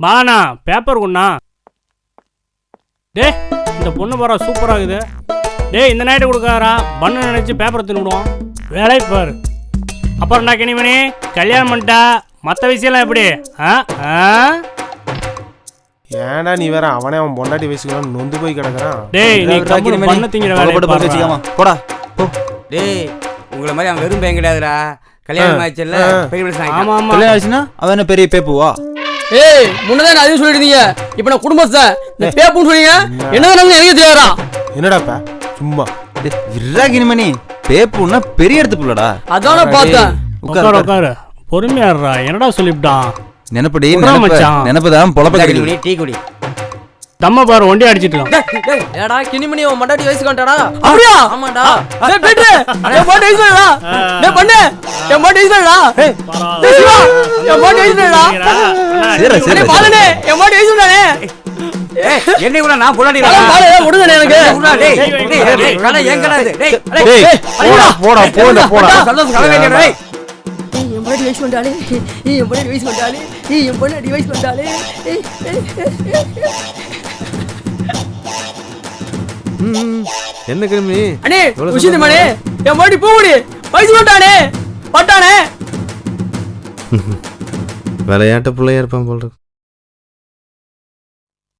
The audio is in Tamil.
மானா பேப்பர் கொண்டா டே இந்த பொண்ணு பாரா சூப்பராக இருக்குது. டேய் இந்த நைட்டு கொடுக்காரா பண்ணு நினச்சி பேப்பரை தின்னுடுவோம் வேலை பாரு அப்புறம் என்ன கிணிமணி கல்யாணம் பண்ணிட்டா? மற்ற விஷயம்லாம் எப்படி? ஆ ஆ? ஏன்டா நீ வேற? அவனே அவன் பொண்டாட்டி வயசுக்கு நொந்து போய் கிடக்குறான். டேய் நீ கம்முனு பண்ண திங்கிற வேலையை போட்டு பாருடா. வச்சுக்காம போடா போ. டேய் உங்களை மாதிரி அவன் வெறும் பையன் கிடையாதுடா. கல்யாணம் ஆச்சுல்ல பெரிய ஆமா. ஆமா. கல்யாணம் ஆச்சுன்னா அவன் என்ன பெரிய பேப்புவா? ஏய் முன்னதான் நான் அதையும் சொல்லிருந்தீங்க இப்போ நான் குடும்பத்தை இந்த பேப்புன்னு சொன்னீங்க. என்னதான் நம்ம எனக்கு தெரியாதா? என்னடாப்பா? சும்மா. விரா கினிமணி. பேப்புன்னா பெரிய இடத்து புள்ளடா அதான் பார்த்தேன். உட்காரு உட்கார் உட்காரு. பொறுமையாடுறா என்னடா சொல்லிவிட்டான்? நினப்படி. நினப்புதான் பொழப்ப இந்தா கிடைக்குது. குடி, டீ குடி. தம்ம பாரு ஒண்டி அடிச்சிட்டு இருக்கான். ஏடா கிணிமணி உன் மண்டாட்டி வயசுக்கு வந்துட்டாடா. அப்படியா? ஆமாடா டேய் பெட்ரு டேய் பண்ணு. சிவா பாட்டு ஐஸ்வரடா சரி சரி பாலனே ஐஸ்வரடானே ஏய், என்னை கூட நான் எனக்கு. டேய் கடை என் கடை இது. டேய், டேய், டேய் போடா போடா போடா போடா. சந்தோஷம் கடை வேண்டியது, டேய். ஏய், என் வந்தாலே ஏய், ஏய், என்ன கிளம்பி அண்ணே விஷயத்து மணி என் பாட்டி பூமுடி வயசு வந்தானே பட்டானே விளையாட்டு பிள்ளையா இருப்பான் போல் இருக்கு.